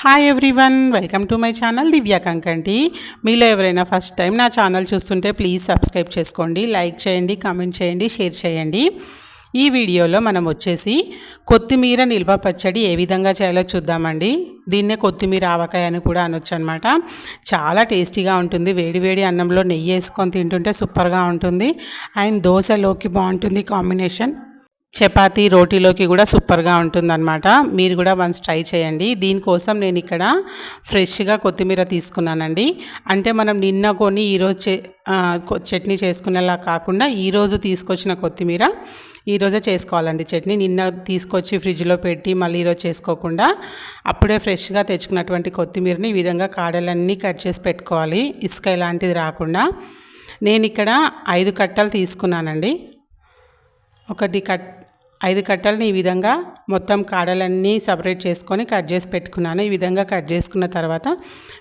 Hi everyone welcome to my channel Divya Kankanti మీలో ఎవరైనా first time నా channel చూస్తుంటే ప్లీజ్ సబ్స్క్రైబ్ చేసుకోండి లైక్ చేయండి కామెంట్ చేయండి షేర్ చేయండి. ఈ వీడియోలో మనం వచ్చేసి కొత్తిమీర నిల్వ పచ్చడి ఏ విధంగా చేయాలో చూద్దామండి. దీన్నే కొత్తిమీర ఆవకాయ అని కూడా అనొచ్చు అనమాట చాలా టేస్టీగా ఉంటుంది. వేడి వేడి అన్నంలో నెయ్యి వేసుకొని తింటుంటే సూపర్గా ఉంటుంది. అండ్ దోశలోకి బాగుంటుంది కాంబినేషన్. చపాతీ రోటీలోకి కూడా సూపర్గా ఉంటుందన్నమాట. మీరు కూడా వన్స్ ట్రై చేయండి. దీనికోసం నేను ఇక్కడ ఫ్రెష్గా కొత్తిమీర తీసుకున్నానండి. అంటే మనం నిన్న కొని ఈరోజు చే చట్నీ చేసుకునేలా కాకుండా ఈరోజు తీసుకొచ్చిన కొత్తిమీర ఈరోజే చేసుకోవాలండి చట్నీ. నిన్న తీసుకొచ్చి ఫ్రిడ్జ్లో పెట్టి మళ్ళీ ఈరోజు చేసుకోకుండా అప్పుడే ఫ్రెష్గా తెచ్చుకున్నటువంటి కొత్తిమీరని ఈ విధంగా కాడలన్నీ కట్ చేసి పెట్టుకోవాలి. ఇసుక ఇలాంటిది రాకుండా. నేను ఇక్కడ ఐదు కట్టలు తీసుకున్నానండి. ఒకటి కట్ ఐదు కట్టలను ఈ విధంగా మొత్తం కాడలన్నీ సపరేట్ చేసుకొని కట్ చేసి పెట్టుకున్నాను. ఈ విధంగా కట్ చేసుకున్న తర్వాత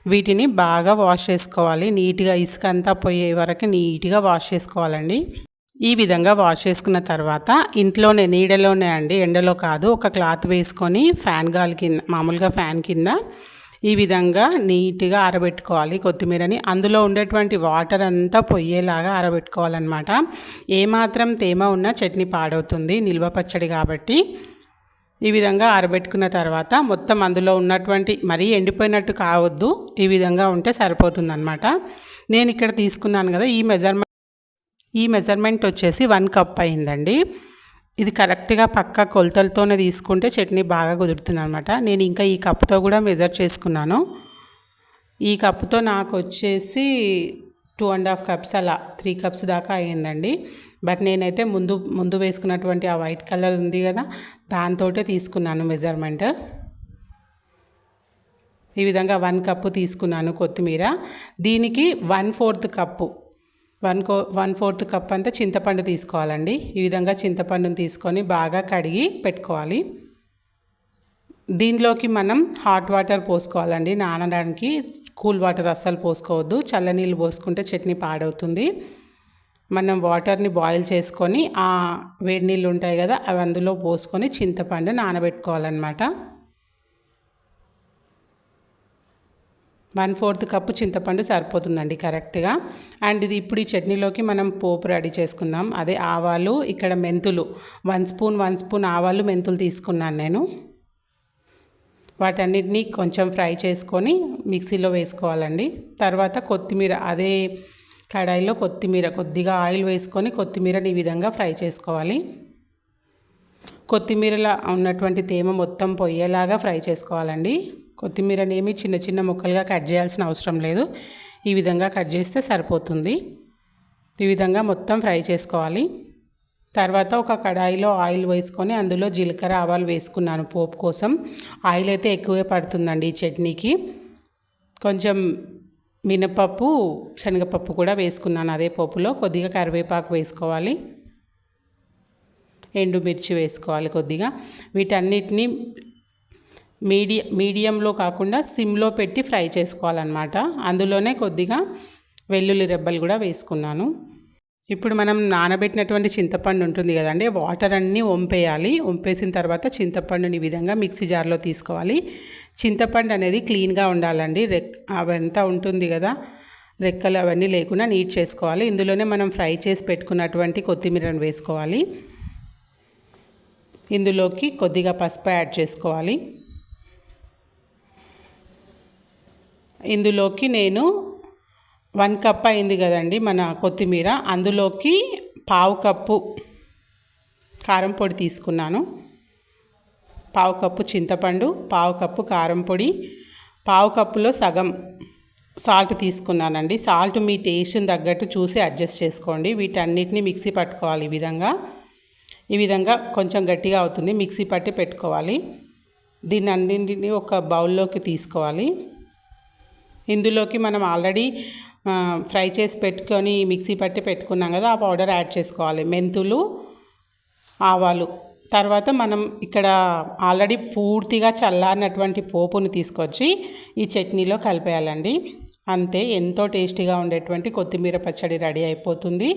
వీటిని బాగా వాష్ చేసుకోవాలి. నీట్గా ఇసుక అంతా పోయే వరకు నీట్గా వాష్ చేసుకోవాలండి. ఈ విధంగా వాష్ చేసుకున్న తర్వాత ఇంట్లోనే నీడలోనే అండి ఎండలో కాదు ఒక క్లాత్ వేసుకొని ఫ్యాన్ గాలి కింద మామూలుగా ఫ్యాన్ కింద ఈ విధంగా నీట్గా ఆరబెట్టుకోవాలి కొత్తిమీరని. అందులో ఉండేటువంటి వాటర్ అంతా పొయ్యేలాగా ఆరబెట్టుకోవాలన్నమాట. ఏమాత్రం తేమ ఉన్నా చట్నీ పాడవుతుంది నిల్వ పచ్చడి కాబట్టి. ఈ విధంగా ఆరబెట్టుకున్న తర్వాత మొత్తం అందులో ఉన్నటువంటి మరీ ఎండిపోయినట్టు కావద్దు ఈ విధంగా ఉంటే సరిపోతుందన్నమాట. నేను ఇక్కడ తీసుకున్నాను కదా ఈ మెజర్మెంట్ ఈ మెజర్మెంట్ వచ్చేసి వన్ కప్ అయిందండి. ఇది కరెక్ట్గా పక్క కొలతలతోనే తీసుకుంటే చట్నీ బాగా కుదురుతుంది అనమాట నేను ఇంకా ఈ కప్తో కూడా మెజర్ చేసుకున్నాను. ఈ కప్తో నాకు వచ్చేసి టూ అండ్ హాఫ్ కప్స్ అలా త్రీ కప్స్ దాకా అయ్యిందండి. బట్ నేనైతే ముందు ముందు వేసుకున్నటువంటి ఆ వైట్ కలర్ ఉంది కదా దాంతోటే తీసుకున్నాను మెజర్మెంట్ ఈ విధంగా వన్ కప్పు తీసుకున్నాను కొత్తిమీర. దీనికి వన్ ఫోర్త్ కప్పు వన్ కో వన్ ఫోర్త్ కప్ అంతా చింతపండు తీసుకోవాలండి. ఈ విధంగా చింతపండుని తీసుకొని బాగా కడిగి పెట్టుకోవాలి. దీనిలోకి మనం హాట్ వాటర్ పోసుకోవాలండి. నానడానికి కూల్ వాటర్ అస్సలు పోసుకోవద్దు. చల్లనీళ్ళు పోసుకుంటే చట్నీ పాడవుతుంది. మనం వాటర్ని బాయిల్ చేసుకొని ఆ వేడి నీళ్ళు ఉంటాయి కదా అవి అందులో పోసుకొని చింతపండు నానబెట్టుకోవాలన్నమాట. వన్ ఫోర్త్ కప్పు చింతపండు సరిపోతుందండి కరెక్ట్గా. అండ్ ఇది ఇప్పుడు ఈ చట్నీలోకి మనం పోపు రెడీ చేసుకుందాం. అదే ఆవాలు ఇక్కడ మెంతులు. వన్ స్పూన్ వన్ స్పూన్ ఆవాలు మెంతులు తీసుకున్నాను నేను. వాటన్నిటిని కొంచెం ఫ్రై చేసుకొని మిక్సీలో వేసుకోవాలండి. తర్వాత కొత్తిమీర అదే కడాయిలో కొత్తిమీర కొద్దిగా ఆయిల్ వేసుకొని కొత్తిమీరని ఈ విధంగా ఫ్రై చేసుకోవాలి. కొత్తిమీరలో ఉన్నటువంటి తేమ మొత్తం పొయ్యేలాగా ఫ్రై చేసుకోవాలండి. కొత్తిమీరనేమి చిన్న చిన్న ముక్కలుగా కట్ చేయాల్సిన అవసరం లేదు. ఈ విధంగా కట్ చేస్తే సరిపోతుంది. ఈ విధంగా మొత్తం ఫ్రై చేసుకోవాలి. తర్వాత ఒక కడాయిలో ఆయిల్ వేసుకొని అందులో జీలకర్ర ఆవాలు వేసుకున్నాను పోపు కోసం. ఆయిల్ అయితే ఎక్కువే పడుతుందండి ఈ చట్నీకి. కొంచెం మినపప్పు శనగపప్పు కూడా వేసుకున్నాను అదే పోపులో. కొద్దిగా కరివేపాకు వేసుకోవాలి. ఎండుమిర్చి వేసుకోవాలి కొద్దిగా. వీటన్నిటిని మీడియ మీడియంలో కాకుండా సిమ్లో పెట్టి ఫ్రై చేసుకోవాలన్నమాట. అందులోనే కొద్దిగా వెల్లుల్లి రెబ్బలు కూడా వేసుకున్నాను. ఇప్పుడు మనం నానబెట్టినటువంటి చింతపండు ఉంటుంది కదండి వాటర్ అన్నీ వంపేయాలి. వంపేసిన తర్వాత చింతపండుని ఈ విధంగా మిక్సీ జార్లో తీసుకోవాలి. చింతపండు అనేది క్లీన్గా ఉండాలండి. రెక్ అవంతా ఉంటుంది కదా రెక్కలు అవన్నీ లేకుండా నీట్ చేసుకోవాలి. ఇందులోనే మనం ఫ్రై చేసి పెట్టుకున్నటువంటి కొత్తిమీరను వేసుకోవాలి. ఇందులోకి కొద్దిగా పసుపు యాడ్ చేసుకోవాలి. ఇందులోకి నేను వన్ కప్ అయింది కదండి మన కొత్తిమీర. అందులోకి పావు కప్పు కారం పొడి తీసుకున్నాను. పావు కప్పు చింతపండు పావు కప్పు కారం పొడి పావు కప్పులో సగం సాల్ట్ తీసుకున్నానండి. సాల్ట్ మీ టేస్ట్ని తగ్గట్టు చూసి అడ్జస్ట్ చేసుకోండి. వీటన్నిటిని మిక్సీ పట్టుకోవాలి ఈ విధంగా. ఈ విధంగా కొంచెం గట్టిగా అవుతుంది. మిక్సీ పట్టి పెట్టుకోవాలి. దీన్ని అన్నింటిని ఒక బౌల్లోకి తీసుకోవాలి. ఇందులోకి మనం ఆల్రెడీ ఫ్రై చేసి పెట్టుకొని మిక్సీ పట్టి పెట్టుకున్నాం కదా ఆ పౌడర్ యాడ్ చేసుకోవాలి. మెంతులు ఆవాలు. తర్వాత మనం ఇక్కడ ఆల్రెడీ పూర్తిగా చల్లారినటువంటి పోపుని తీసుకొచ్చి ఈ చట్నీలో కలిపేయాలండి. అంతే ఎంతో టేస్టీగా ఉండేటువంటి కొత్తిమీర పచ్చడి రెడీ అయిపోతుంది.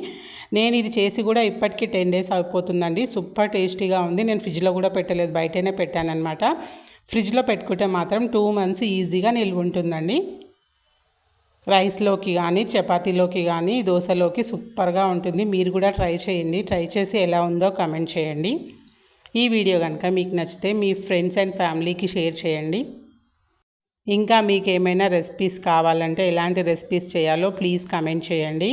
నేను ఇది చేసి కూడా ఇప్పటికీ టెన్ డేస్ అయిపోతుందండి. సూపర్ టేస్టీగా ఉంది. నేను ఫ్రిడ్జ్లో కూడా పెట్టలేదు బయటనే పెట్టానన్నమాట. ఫ్రిడ్జ్లో పెట్టుకుంటే మాత్రం టూ మంత్స్ ఈజీగా నిల్వ ఉంటుందండి రైస్లోకి కానీ చపాతీలోకి కానీ దోశలోకి సూపర్గా ఉంటుంది. మీరు కూడా ట్రై చేయండి. ట్రై చేసి ఎలా ఉందో కమెంట్ చేయండి. ఈ వీడియో కనుక మీకు నచ్చితే మీ ఫ్రెండ్స్ అండ్ ఫ్యామిలీకి షేర్ చేయండి. ఇంకా మీకు ఏమైనా రెసిపీస్ కావాలంటే ఎలాంటి రెసిపీస్ చేయాలో ప్లీజ్ కమెంట్ చేయండి.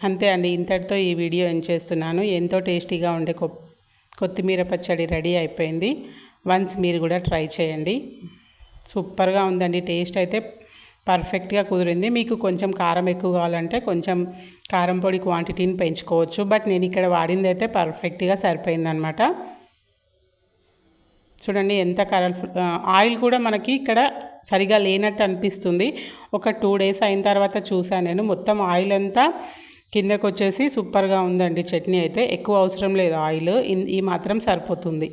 అంతే అండి. ఇంతటితో ఈ వీడియో ఎండ్ చేస్తున్నాను. ఎంతో టేస్టీగా ఉండే కొ కొత్తిమీర పచ్చడి రెడీ అయిపోయింది. వన్స్ మీరు కూడా ట్రై చేయండి. సూపర్గా ఉందండి. టేస్ట్ అయితే పర్ఫెక్ట్గా కుదిరింది. మీకు కొంచెం కారం ఎక్కువ కావాలంటే కొంచెం కారం పొడి క్వాంటిటీని పెంచుకోవచ్చు. బట్ నేను ఇక్కడ వాడింది అయితే పర్ఫెక్ట్గా సరిపోయిందనమాట. చూడండి ఎంత కలర్ఫుల్ ఆయిల్ కూడా మనకి ఇక్కడ సరిగా లేనట్టు అనిపిస్తుంది. ఒక టూ డేస్ అయిన తర్వాత చూసాను నేను. మొత్తం ఆయిల్ అంతా కిందకు వచ్చేసి సూపర్గా ఉందండి. చట్నీ అయితే ఎక్కువ అవసరం లేదు. ఆయిల్ ఈ మాత్రం సరిపోతుంది.